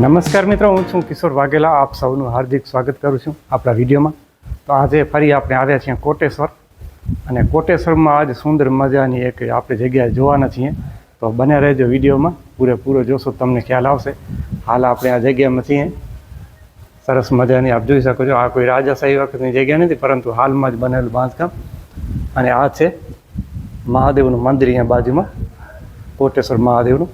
નમસ્કાર મિત્રો, હું છું કિશોર વાઘેલા. આપ સૌનું હાર્દિક સ્વાગત કરું છું આપણા વિડીયોમાં. તો આજે ફરી આપણે આવ્યા છીએ કોટેશ્વર. અને કોટેશ્વરમાં આજ સુંદર મજાની એક આપણે જગ્યાએ જોવાના છીએ. તો બને રહેજો વિડીયોમાં. પૂરેપૂરો જોશો, તમને ખ્યાલ આવશે. હાલ આપણે આ જગ્યામાં છીએ. સરસ મજાની આપ જોઈ શકો છો, આ કોઈ રાજાશાહી વખતની જગ્યા નથી, પરંતુ હાલમાં જ બનેલું બાંધકામ. અને આ છે મહાદેવનું મંદિર અહીંયા બાજુમાં, કોટેશ્વર મહાદેવનું.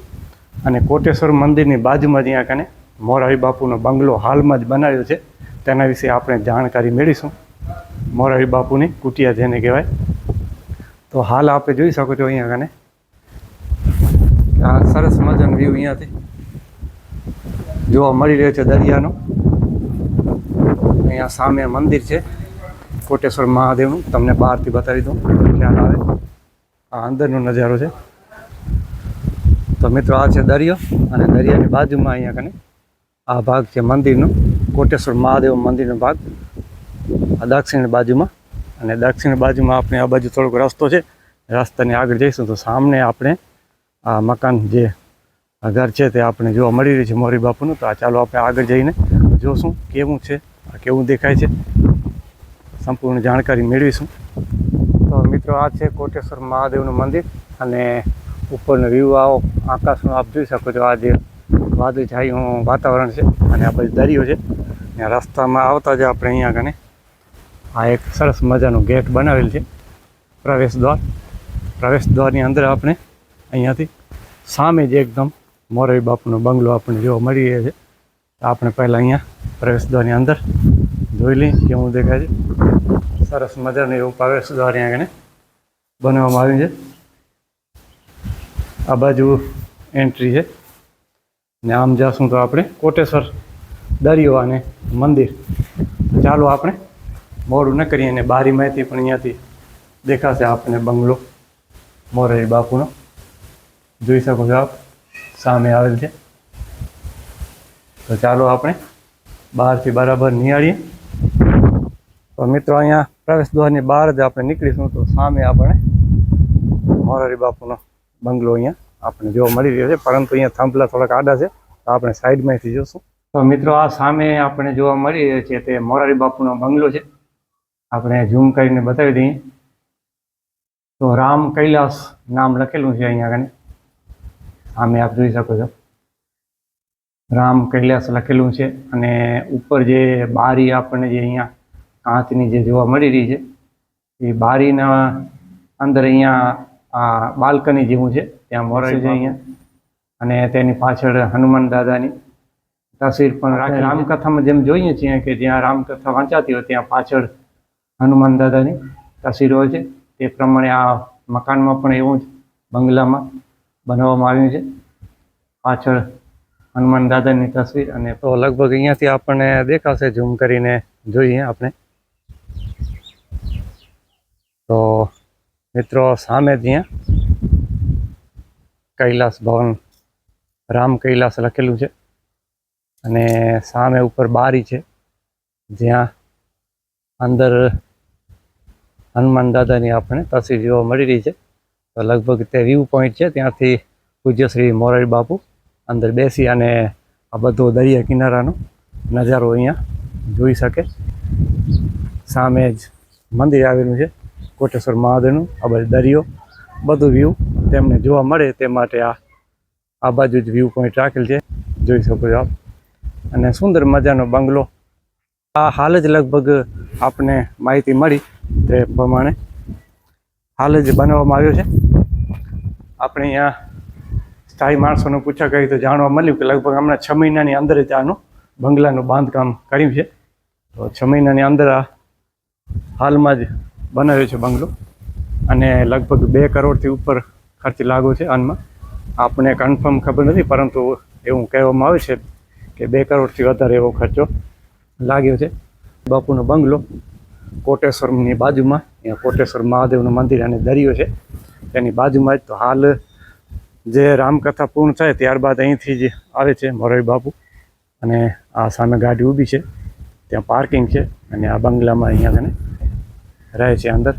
અને કોટેશ્વર મંદિરની બાજુમાં જ અહીંયા કને મોરારી બાપુનો બંગલો હાલમાં જ બનાવ્યો છે. તેના વિશે આપણે જાણકારી મેળવીશું. મોરારી બાપુની કુટિયા જેને કહેવાય. તો હાલ આપણે જોઈ શકો છો અહીંયા કને આ સરસ મજાનો વ્યૂ અહીંયાથી. જોવા મળી રહ્યો છે દરિયાનો. અહીંયા સામે મંદિર છે. કોટેશ્વર મહાદેવનું. તમને બહારથી બતાવી દઉં. ખ્યાલ આવે. આ અંદરનો નજારો છે. તો મિત્રો, આ છે દરિયો અને દરિયાની બાજુમાં અહીંયા કને આ ભાગ છે મંદિરનો. કોટેશ્વર મહાદેવ મંદિરનો ભાગ. આ દક્ષિણ બાજુમાં અને દક્ષિણ બાજુમાં આપણે આ બાજુ થોડોક રસ્તો છે. રસ્તાની આગળ જઈશું તો સામને આપણે આ મકાન જે ઘર છે તે આપણે જોવા મળી રહ્યું છે મોરી બાપુનું. તો આ ચાલો આપણે આગળ જઈને જોશું કેવું છે, આ કેવું દેખાય છે. સંપૂર્ણ જાણકારી મેળવીશું. તો મિત્રો આ છે કોટેશ્વર મહાદેવનું મંદિર અને ઉપરનો વ્યૂ આવો. આકાશનો આપ જોઈ શકો છો આ જે વાદળછાયું વાતાવરણ છે અને આ બાજુ દરિયો છે. ત્યાં રસ્તામાં આવતા જ આપણે અહીંયા કને આ એક સરસ મજાનું ગેટ બનાવેલ છે પ્રવેશ દ્વાર. પ્રવેશ દ્વારની અંદર આપણે અહીંયાથી સામે જ એકદમ મોરબી બાપુનો બંગલો આપણને જોવા મળી રહ્યો છે. આપણે પહેલાં અહીંયા પ્રવેશ દ્વારની અંદર જોઈ લઈએ કેવું દેખાય છે. સરસ મજાનું એવું પ્રવેશ દ્વાર અહીંયા કને બનાવવામાં આવ્યું છે. આ બાજુ એન્ટ્રી છે. ને આમ જશું તો આપણે કોટેશ્વર દરિયો અને મંદિર. ચાલો આપણે મોડું ન કરીએ અને માહિતી પણ અહીંયાથી દેખાશે આપણને બંગલો. મોરારી બાપુનો. જોઈ શકો છો આપ, સામે આવેલ છે. તો ચાલો આપણે બહારથી બરાબર નિહાળીએ. તો મિત્રો અહીંયા પ્રવેશ દ્વારની બહાર જ આપણે નીકળીશું તો સામે આપણે મોરારી બાપુનો બંગલો અહીંયા આપણે જોવા મળી રહ્યો છે. પરંતુ અહીંયા થાંભલા થોડાક આડા છે, તો આપણે સાઈડમાંથી જોશું. તો મિત્રો, આ સામે આપણે જોવા મળી રહ્યો છે તે મોરારી બાપુનો બંગલો છે. આપણે ઝૂમ કરીને બતાવી દઈએ. તો રામ કૈલાસ નામ લખેલું છે અહીંયા આગળ સામે આપ જોઈ શકો છો. રામ કૈલાસ લખેલું છે અને ઉપર જે બારી આપણને જે અહીંયા કાંચની જે જોવા મળી રહી છે, એ બારીના અંદર અહીંયા આ બાલ્કની જેવું છે. ત્યાં મોરારી છે અહીંયા? અને તેની પાછળ હનુમાન દાદાની તસવીર પણ રાખી રામકથામાં જેમ જોઈએ છીએ કે જ્યાં રામકથા વાંચાતી હોય ત્યાં પાછળ હનુમાન દાદાની તસવીર હોય છે. તે પ્રમાણે આ મકાનમાં પણ એવું જ બંગલામાં બનાવવામાં આવ્યું છે. પાછળ હનુમાન દાદાની તસવીર અને તો લગભગ અહીંયાથી આપણને દેખાશે ઝૂમ કરીને જોઈએ આપણે. તો મિત્રો સામે અહીંયા કૈલાસ ભવન, રામ કૈલાસ લખેલું છે. અને સામે ઉપર બારી છે. જ્યાં અંદર હનુમાન દાદાની આપણે તસવીર જોવા મળી રહી છે. તો લગભગ તે વ્યૂ પોઈન્ટ છે. ત્યાંથી પૂજ્ય શ્રી મોરારી બાપુ અંદર બેસી અને આ બધો દરિયા કિનારાનો નજારો અહીંયા જોઈ શકે. સામે જ મંદિર આવેલું છે. કોટેશ્વર મહાદેવનું, આ બધું દરિયો, બધું વ્યૂ તેમને જોવા મળે તે માટે આ આ બાજુ જ વ્યૂ પોઈન્ટ રાખેલ છે. જોઈ શકો છો આપ. અને સુંદર મજાનો બંગલો. આ હાલ જ લગભગ આપને માહિતી મળી તે પ્રમાણે. હાલ જ બનાવવામાં આવ્યો છે. આપણે અહીંયા સ્થાયી માણસોને પૂછા કરી તો જાણવા મળ્યું કે લગભગ હમણાં છ મહિનાની અંદર જ આનું બંગલાનું બાંધકામ કર્યું છે. તો છ મહિનાની અંદર આ હાલમાં જ બનાવ્યો છે બંગલો. અને લગભગ બે કરોડથી ઉપર ખર્ચ લાગુ છે આનમાં. આપણે કન્ફર્મ ખબર નથી, પરંતુ એવું કહેવામાં આવે છે કે બે કરોડથી વધારે એવો ખર્ચો લાગ્યો છે. બાપુનો બંગલો કોટેશ્વરની બાજુમાં, અહીંયા કોટેશ્વર મહાદેવનું મંદિર અને દરિયો છે. તેની બાજુમાં જ તો હાલ જે રામકથા પૂર્ણ થાય ત્યારબાદ અહીંથી જ આવે છે મોરારી બાપુ. અને આ સામે ગાડી ઊભી છે, ત્યાં પાર્કિંગ છે અને આ બંગલામાં અહીંયા કને રહે છે અંદર.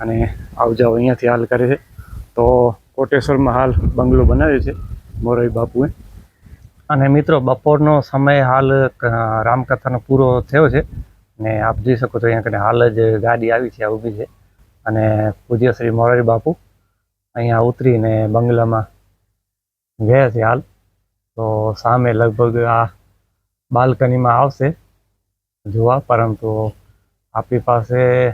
અને આવજાવ અહીંયાથી હાલ કરે છે. તો કોટેશ્વરમાં હાલ બંગલો બનાવ્યો છે, મોરારી બાપુએ. અને મિત્રો, બપોરનો સમય હાલ રામકથાનો પૂરો થયો છે. ને આપ જોઈ શકો છો અહીંયા કને હાલ જ ગાડી આવી છે ઊભી છે. અને પૂજ્ય શ્રી મોરારી બાપુ અહીંયા ઉતરીને બંગલામાં ગયા છે હાલ. તો સામે લગભગ આ બાલ્કનીમાં આવશે, જોવા. પરંતુ આપણી પાસે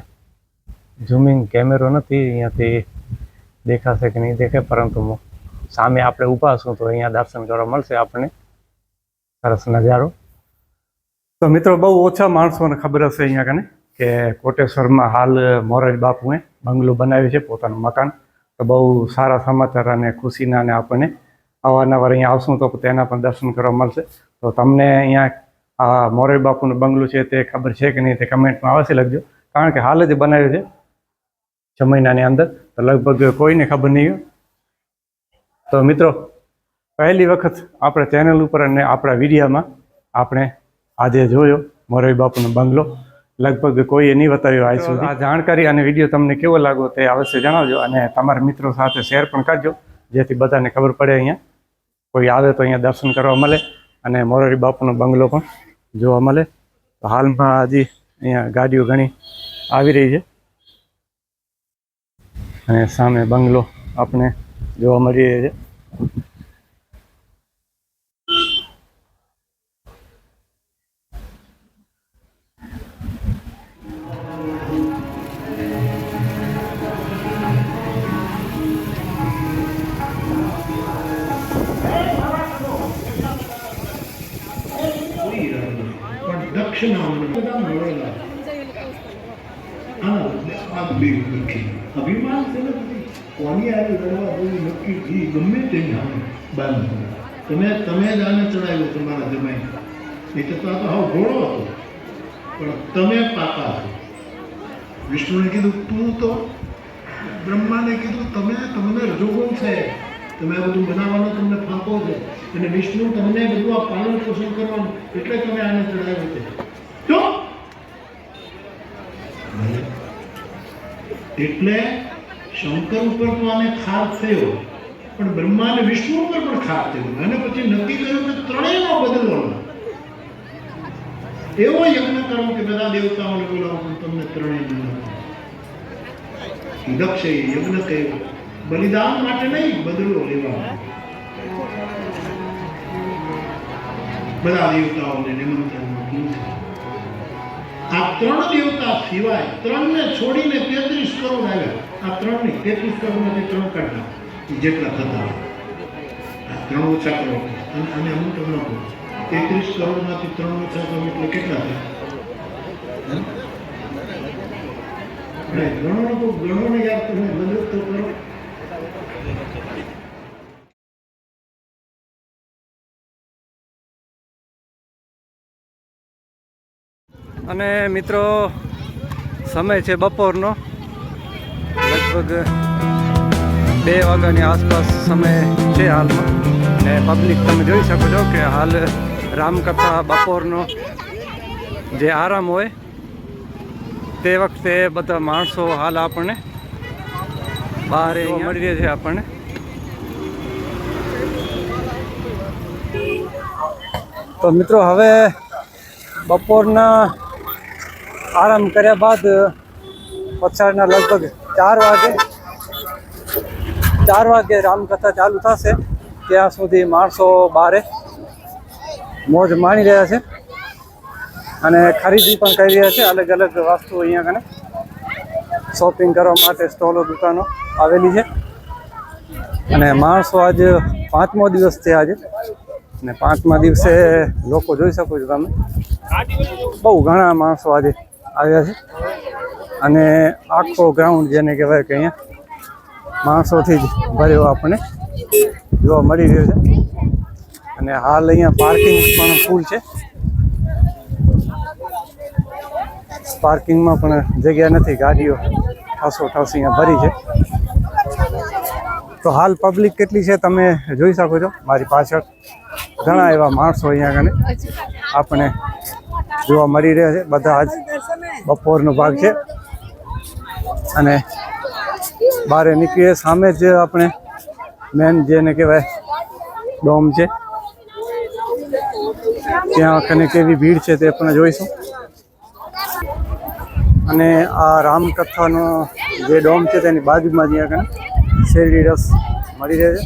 ઝૂમિંગ કેમેરો નથી, અહીંયાથી દેખાશે કે નહીં દેખે, પરંતુ સામે આપણે ઊભા છું તો અહીંયા દર્શન કરવા મળશે આપણને. સરસ નજારો. તો મિત્રો, બહુ ઓછા માણસોને ખબર હશે અહીંયા કને, કે કોટેશ્વરમાં હાલ મોરજ બાપુએ બંગલો બનાવ્યું છે પોતાનું મકાન. તો બહુ સારા સમાચાર અને ખુશીના અને આપણને અવારનવાર અહીંયા આવશું તો તેના પણ દર્શન કરવા મળશે. તો તમને અહીંયા આ મોરજ બાપુનું બંગલું છે તે ખબર છે કે નહીં તે કમેન્ટમાં અવશ્ય લખજો. કારણ કે હાલ જ બનાવ્યું છે. છ મહિનાની અંદર. તો લગભગ કોઈને ખબર નહીં તો મિત્રો, પહેલી વખત આપણે ચેનલ ઉપર અને આપણા વિડીયામાં આપણે આજે જોયો મોરવી બાપુનો બંગલો. લગભગ કોઈએ નહીં બતાવ્યો આજ સુધી. આ જાણકારી અને વીડિયો તમને કેવો લાગો તે અવશ્ય જણાવજો અને તમારા મિત્રો સાથે શેર પણ કરજો, જેથી બધાને ખબર પડે અહીંયા. કોઈ આવે તો અહીંયા દર્શન કરવા મળે અને મોરારી બાપુનો બંગલો પણ જોવા મળે. હાલમાં હજી અહીંયા ગાડીઓ ઘણી આવી રહી છે. અને સામે બંગલો આપણે જોવા મળી રહ્યો છે પણ દક્ષિણામાં અભિમાન છે ને કોની આવી કરવા બહુ નક્કી ઘી ગમે તે નામ બાંધ તમે તમે જ આને ચડાવ્યો તમારા જમાઈ એ તો આ તો હાવ ઘોડો હતો. પણ તમે પાપા છો. વિષ્ણુને કીધું, તું તો બ્રહ્માને કીધું, તમે, તમને રજોગુણ છે. તમે આ બધું બનાવવાનો તમને ફાંકો છે. અને વિષ્ણુ તમને બધું આ પાલન પોષણ કરવાનું. એટલે તમે આને ચડાવ્યો છે તો ભલે. એટલે શંકર ઉપર તો આને ખાર થયો, પણ બ્રહ્મા અને વિષ્ણુ ઉપર પણ ખાર થયો. અને પછી નક્કી કર્યું કે ત્રણેયમાં બદલવાનો. એવો યજ્ઞ કરો કે બધા દેવતાઓને બોલાવો, પણ તમને ત્રણેય દક્ષે યજ્ઞ કર્યો બલિદાન માટે નહીં, બદલો લેવા બધા દેવતાઓને નિમંત્રણ મૂક્યું આ ત્રણ દેવતા સિવાય ત્રણને છોડીને તેત્રીસ કરોડ આવ્યા આ ત્રણ નહીં તેત્રીસ કરોડમાંથી ત્રણ કાઢી જેટલા થતા આ ત્રણ ઓછા કરોડ અને અને અમુક તમને કહું, તેત્રીસ કરોડમાંથી ત્રણ ઓછા કરોડ એટલે કેટલા થાય? હે? ગણો ને યાદ તમે મદદ તો કરો. અને મિત્રો સમય છે બપોરનો. લગભગ બે વાગ્યાની આસપાસ સમય છે હાલમાં ને પબ્લિક તમે જોઈ શકો છો કે હાલ રામકથા બપોરનો જે આરામ હોય તે વખતે બધા માણસો હાલ આપણને બહાર મળી રહે છે આપણને. તો મિત્રો હવે બપોરના આરામ કર્યા બાદ પછાડના લગભગ ચાર વાગે ચાર વાગે રામકથા ચાલુ થશે. ત્યાં સુધી માણસો બારે મોજ માણી રહ્યા છે અને ખરીદી પણ કરી રહ્યા છે. અલગ અલગ વસ્તુ અહીંયા કને શોપિંગ કરવા માટે સ્ટોલો, દુકાનો આવેલી છે. અને માણસો આજે પાંચમો દિવસ છે આજે. અને પાંચમા દિવસે લોકો જોઈ શકો છો તમે. બહુ ઘણા માણસો આજે આવ્યા છે. અને આખો ગ્રાઉન્ડ જેને કહેવાય કે અહીંયા માણસોથી જ ભર્યો આપણને જોવા મળી રહ્યો છે. અને હાલ અહીંયા પાર્કિંગ પણ ફૂલ છે. પાર્કિંગમાં પણ જગ્યા નથી, ગાડીઓ ઠાસો ઠાસો અહીંયા ભરી છે. તો હાલ પબ્લિક કેટલી છે તમે જોઈ શકો છો. મારી પાછળ ઘણા એવા માણસો અહીંયા કને આપણે જોવા મળી રહ્યા છે. બધા આજ બપોરનો ભાગ છે. અને બહાર નીકળીએ, સામે જ આપણે મેન જેને કહેવાય ડોમ છે. ત્યાં કને કેવી ભીડ છે તે પણ જોઈશું. અને આ રામકથાનો જે ડોમ છે તેની બાજુમાં જ્યાં કને શેરડી રસ મળી રહે છે.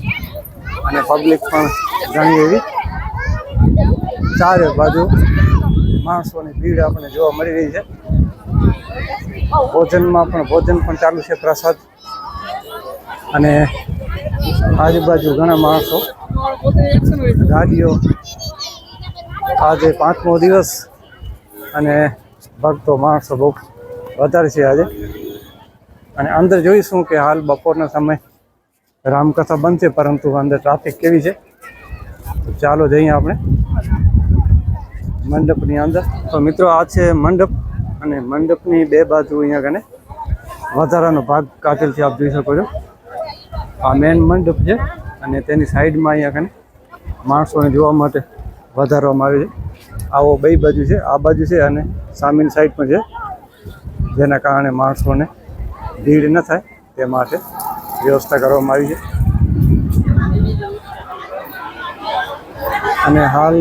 અને પબ્લિક પણ ઘણી એવી. ચારે બાજુ માણસોની ભીડ આપણને જોવા મળી રહી છે. ભોજનમાં પણ, ભોજન પણ ચાલુ છે પ્રસાદ. અને આજુબાજુ ઘણા માણસો. ગાડીઓ. આજે પાંચમો દિવસ. અને ભક્તો માણસો બહુ વધારે છે આજે. અને અંદર જોઈશું કે હાલ બપોરના સમય રામકથા છે પરંતુ અંદર ટ્રાફિક કેવી છે? ચાલો જઈએ આપણે મંડપની અંદર. તો મિત્રો, આ છે મંડપ અને મંડપની બે બાજુ અહીંયા કને વધારાનો ભાગ કાઢેલ છે, આપ જોઈ શકો છો. આ મેન મંડપ છે અને તેની સાઈડમાં અહીંયા કને માણસોને જોવા માટે વધારવામાં આવે છે. આવો બે બાજુ છે, આ બાજુ છે અને સામેની સાઈડ પણ છે. જેના કારણે માણસોને ભીડ ન થાય તે માટે વ્યવસ્થા કરવામાં આવી છે. અને હાલ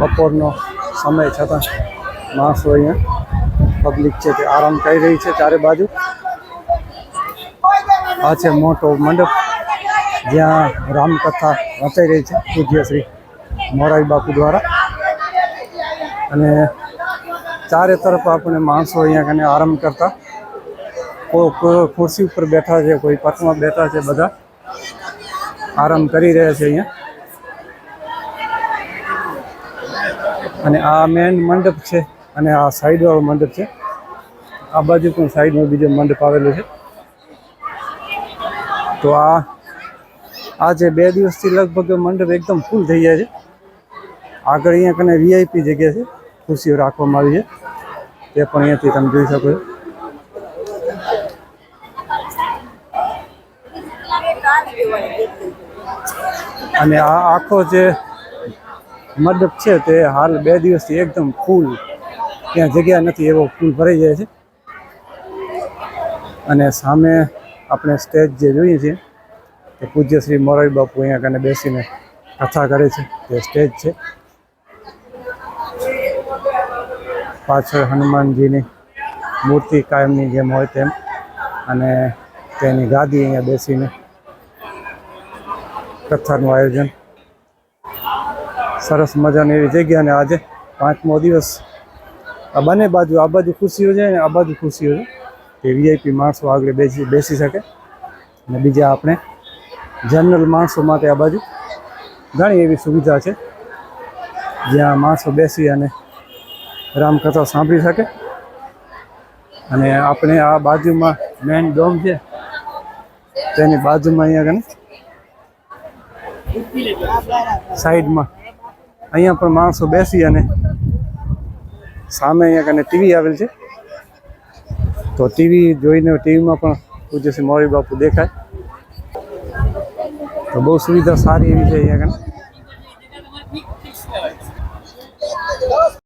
બપોરનો સમય છતાં માણસો અહીંયા પબ્લિક છે તે આરામ કરી રહી છે ચારે બાજુ. આ છે મોટો મંડપ. જ્યાં રામકથા રચાઈ રહી છે પૂજ્ય શ્રી મોરારી બાપુ દ્વારા. અને ચારે તરફ આપણે માણસો અહીંયા કને આરામ કરતા ખુરશી ઉપર બેઠા છે, કોઈ પથમાં બેઠા છે બધા. આરામ કરી રહ્યા છે અહીંયા. અને આ મેન મંડપ છે અને આ સાઈડ વાળો મંડપ છે. આ બાજુ પણ સાઈડમાં બીજો મંડપ આવેલો છે. તો આ આજે બે દિવસથી લગભગ મંડપ એકદમ ફૂલ થઈ જાય છે. આગળ અહીંયા કને વીઆઈપી જગ્યા છે, ખુરશીઓ રાખવામાં આવી છે. તે પણ અહીંયાથી તમે જોઈ શકો છો. અને આ આખો જે મંડપ છે તે હાલ બે દિવસથી એકદમ ફૂલ. ત્યાં જગ્યા નથી, એવો ફૂલ ભરાઈ જાય છે. અને સામે આપણે સ્ટેજ જે જોઈએ છીએ, તે પૂજ્ય શ્રી મોરારી બાપુ અહીંયા કને બેસીને કથા કરે છે. તે સ્ટેજ છે. પાછળ હનુમાનજીની મૂર્તિ કાયમની જેમ હોય તેમ. અને તેની ગાદી અહીંયા બેસીને કથાનું આયોજન. સરસ મજાની એવી જગ્યાને આજે પાંચમો દિવસ. આ બંને બાજુ, આ બાજુ ખુશીઓ છે અને આ બાજુ ખુશીઓ છે. તે વીઆઈપી માણસો આગળ બેસી બેસી શકે. અને બીજા આપણે જનરલ માણસો માટે આ બાજુ ઘણી એવી સુવિધા છે. જ્યાં માણસો બેસી અને રામકથા સાંભળી શકે. અને આપણે આ બાજુમાં મેન ડોમ છે. તેની બાજુમાં અહીંયા કને સાઈડમાં. અહીંયા પણ માણસો બેસી અને સામે અહીંયા કને ટીવી આવેલ છે. તો ટીવી જોઈને ટીવીમાં પણ પૂજ્ય મોરી બાપુ દેખાય. તો બહુ સુવિધા સારી એવી છે અહીંયા કને.